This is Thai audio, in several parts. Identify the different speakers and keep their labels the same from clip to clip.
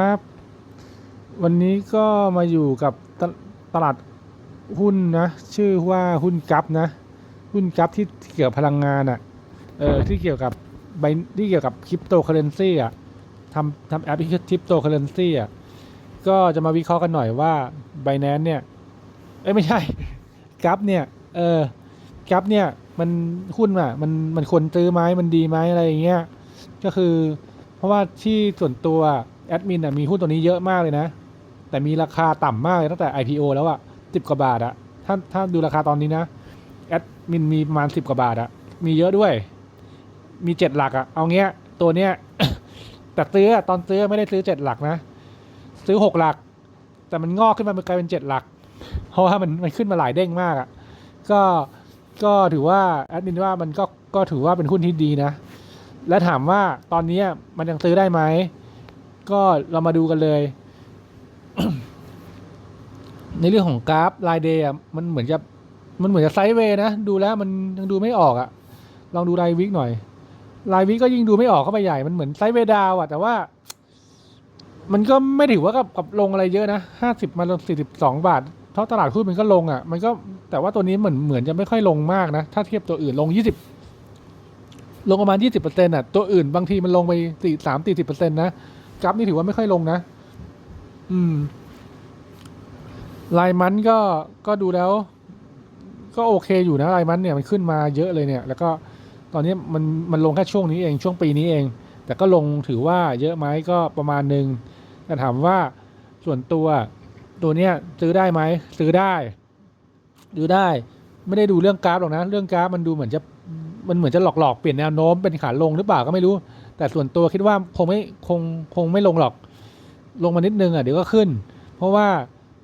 Speaker 1: ครับวันนี้ก็มาอยู่กับตตลาดหุ้นนะ ชื่อว่าหุ้นกัฟนะ หุ้นกัฟที่เกี่ยวกับพลังงานอะ่ะเออที่เกี่ยวกับใบที่เกี่ยวกับคริปโตเคอเรนซีอะทำทำแอปคริปโตเคอเรนซีอะก็จะมาวิเคราะห์กันหน่อยว่า b บ n น n c e เนี่ย เอ้ยไม่ใช่กัฟเนี่ยเออกัฟเนี่ยมันหุ้นอะมันมันควรซื้อไหมมันดีไหมอะไรอย่างเงี้ยก็คือเพราะว่าที่ส่วนตัว แอดมินมีหุ้นตัวนี้เยอะมากเลยนะ แต่มีราคาต่ำมากเลยตั้งแต่ IPO แล้วอะสิบกว่าบาทอะถ้าถ้าดูราคาตอนนี้นะแอดมินมีประมาณสิบกว่าบาทอะมีเยอะด้วย มีเจ็ดหลักอะเอาเงี้ยตัวเนี้ยแต่ซื้อตอนซื้อไม่ได้ซื้อเจ็ดหลักนะ ซื้อหกหลัก แต่มันงอกขึ้นมาเป็นกลายเป็นเจ็ดหลัก เพราะว่ามันมันขึ้นมาหลายเด้งมากอะก็ก็ถือว่าแอดมินว่ามันก็ก็ถือว่าเป็นหุ้นที่ดีนะ และถามว่าตอนนี้มันยังซื้อได้ไหม ก็เรามาดูกันเลย ในเรื่องของกราฟรายเดย์อะมันเหมือนจะมันเหมือนจะไซด์เวย์นะ ดูแล้วมันยังดูไม่ออกอะลองดูรายวิกหน่อย รายวิกก็ยิ่งดูไม่ออกเข้าไปใหญ่ มันเหมือนไซด์เวย์ดาวอะแต่ว่า มันก็ไม่ถือว่ากับกับลงอะไรเยอะนะห้าสิบมาลงสี่สิบสองบาทเพราะตลาดหุ้นมันก็ลงอะมันก็แต่ว่าตัวนี้เหมือนเหมือนจะไม่ค่อยลงมากนะ ถ้าเทียบตัวอื่นลงยี่สิบลงประมาณยี่สิบเปอร์เซ็นต์อะ ตัวอื่นบางทีมันลงไปสี่สามสี่สิบเปอร์เซ็นต์นะ กราฟนี่ถือว่าไม่ค่อยลงนะ อืมรายมันก็ก็ดูแล้ว ก็โอเคอยู่นะรายมันเนี่ยมันขึ้นมาเยอะเลยเนี่ย แล้วก็ตอนนี้มันมันลงแค่ช่วงนี้เองช่วงปีนี้เอง แต่ก็ลงถือว่าเยอะไหมก็ประมาณหนึ่งแต่ถามว่าส่วนตัวตัวเนี้ยซื้อได้ไหมซื้อได้ซื้อได้ ไม่ได้ดูเรื่องกราฟหรอกนะ เรื่องกราฟมันดูเหมือนจะมันเหมือนจะหลอกๆเปลี่ยนแนวโน้มเป็นขาลงหรือเปล่าก็ไม่รู้ แต่ส่วนตัวคิดว่าคงไม่คงคงไม่ลงหรอก ลงมานิดนึงอะเดี๋ยวก็ขึ้น เพราะว่า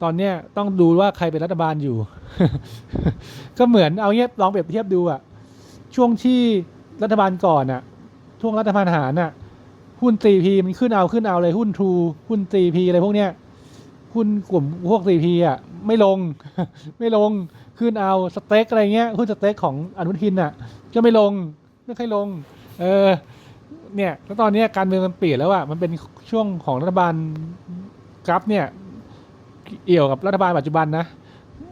Speaker 1: ตอนเนี้ยต้องดูว่าใครเป็นรัฐบาลอยู่ ก็เหมือนเอาเงี้ยลองเปรียบเทียบดูอะช่วงที่รัฐบาลก่อนอะช่วงรัฐประหารอะหุ้น CP มันขึ้นเอาขึ้นเอาเลยหุ้น True หุ้น CP อะไรพวกเนี้ยหุ้นกลุ่มพวก CP อะไม่ลง ไม่ลงขึ้นเอาสเต็กอะไรเงี้ยหุ้นสเต็กของอนุทินอะก็ไม่ลงไม่ค่อยลง เออ เนี่ยแล้วตอนนี้การเมืองมันเปลี่ยนแล้วอะมันเป็นช่วงของรัฐบาลกราฟเนี่ยเอี่ยวกับรัฐบาลปัจจุบันนะ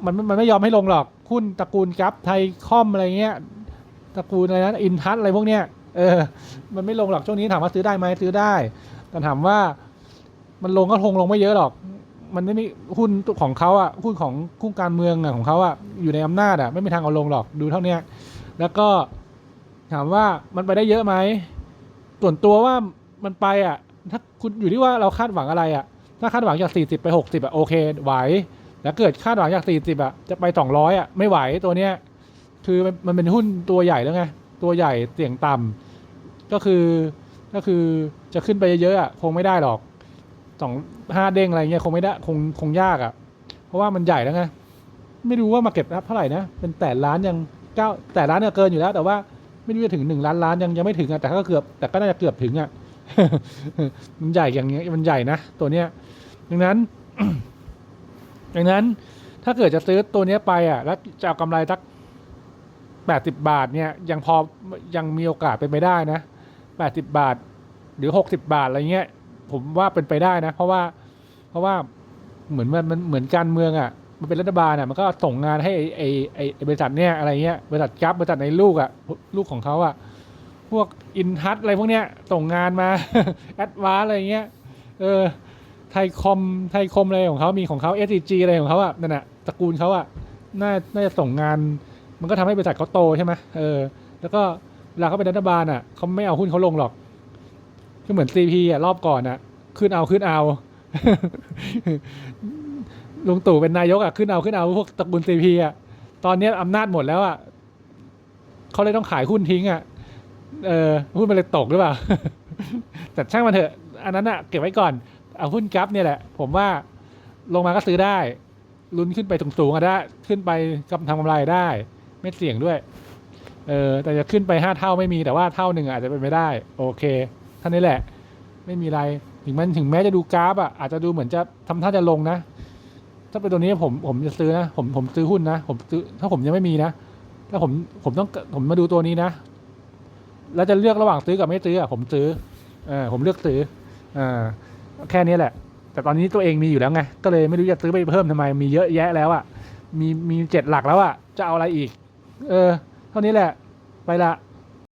Speaker 1: มันมันไม่ยอมให้ลงหรอกหุ้นตระกูลกราฟไทยคอมอะไรเงี้ยตระกูลอะไรนะอินทัศอะไรพวกเนี้ยเออ มันไม่ลงหรอกช่วงนี้ถามว่าซื้อได้ไหมซื้อได้ แต่ถามว่ามันลงก็คงลงไม่เยอะหรอก มันไม่มีหุ้นของเขาอะหุ้นของคู่การเมืองอะของเขาอะอยู่ในอำนาจอะไม่มีทางเอาลงหรอกดูเท่าเนี้ยแล้วก็ถามว่ามันไปได้เยอะไหม ส่วนตัวว่ามันไปอะ ถ้าคุณอยู่ที่ว่าเราคาดหวังอะไรอะ ถ้าคาดหวังจาก 40 ไป 60 อะ โอเค ไหวแล้วเกิดคาดหวังจาก 40 อะ จะไป 200 อะ ไม่ไหวตัวเนี้ย คือมันมันเป็นหุ้นตัวใหญ่แล้วไง ตัวใหญ่เสี่ยงต่ำก็คือก็คือจะขึ้นไปเยอะๆอะ คงไม่ได้หรอกสองห้าเด้งอะไรเงี้ยคงไม่ได้คงคงยากอะ เพราะว่ามันใหญ่แล้วไงไม่รู้ว่ามาเก็ตเท่าไหร่นะเป็นแต่ล้านยังเก้าแต่ล้านเนี่ยเกินอยู่แล้ว แต่ว่า ไม่รู้จะถึงหนึ่งล้านล้านยังยังไม่ถึงอะแต่ก็เกือบแต่ก็น่าจะเกือบถึงอะมันใหญ่อย่างเงี้ยมันใหญ่นะตัวเนี้ยดังนั้นดังนั้นถ้าเกิดจะซื้อตัวเนี้ยไปอะแล้วจะเอากำไรสักแปดสิบาทเนี่ยยังพอยังมีโอกาสเป็นไปได้นะแปดสิบาท หรือหกสิบาทอะไรเงี้ย ผมว่าเป็นไปได้นะ เพราะว่า เพราะว่าเหมือนมันมันเหมือนการเมืองอะ มันเป็นรัฐบาลอะมันก็ส่งงานให้ไอไอไอบริษัทเนี่ยอะไรเงี้ยบริษัทจับบริษัทในลูกอะลูกของเขาอะพวกอินทัศอะไรพวกเนี้ยส่งงานมาแอดวานอะไรเงี้ยเออไทยคอมไทยคมอะไรของเขามีของเขา s อ g อะไรของเขาอะนั่นแหะตระกูลเขาอะน่าน่าจะส่งงาน มันก็ทำให้บริษัทเขาโตใช่ไหมเออ แล้วก็เวลาเขาเป็นรัฐบาลอะเขาไม่เอาหุ้นเขาลงหรอกก็เหมือนซีพีอะรอบก่อนอะ ขึ้นเอาขึ้นเอา ลุงตู่เป็นนายกอะขึ้นเอาขึ้นเอาพวกตระกูลซีพีอะตอนนี้อำนาจหมดแล้วอะเขาเลยต้องขายหุ้นทิ้งอะเออหุ้นมันเลยตกหรือเปล่า แต่ช่างมันเถอะอันนั้นอะเก็บไว้ก่อนเอาหุ้นกราฟเนี่ยแหละ ผมว่าลงมาก็ซื้อได้ลุ้นขึ้นไปสูงๆอะได้ ขึ้นไปกำทำกำไรได้ ไม่เสี่ยงด้วยเออแต่จะขึ้นไปห้าเท่าไม่มีแต่ว่าเท่าหนึ่งอาจจะเป็นไม่ได้ โอเคท่านี้แหละ ไม่มีอะไรถึงมันถึงแม้จะดูกราฟอะอาจจะดูเหมือนจะทำท่าจะลงนะ ถ้าเป็นตัวนี้ผมผมจะซื้อนะผมผมซื้อหุ้นนะผมซื้อถ้าผมยังไม่มีนะ ถ้าผมผมต้องผมมาดูตัวนี้นะแล้วจะเลือกระหว่างซื้อกับไม่ซื้ออะผมซื้อเออผมเลือกซื้ออ่แค่นี้แหละ แต่ตอนนี้ตัวเองมีอยู่แล้วไงก็เลยไม่รู้จะซื้อไปเพิ่มทำไม มีเยอะแยะแล้วอะมีมีเจ็ดหลักแล้วอะจะเอาอะไรอีก เออ เท่านี้แหละ ไปละ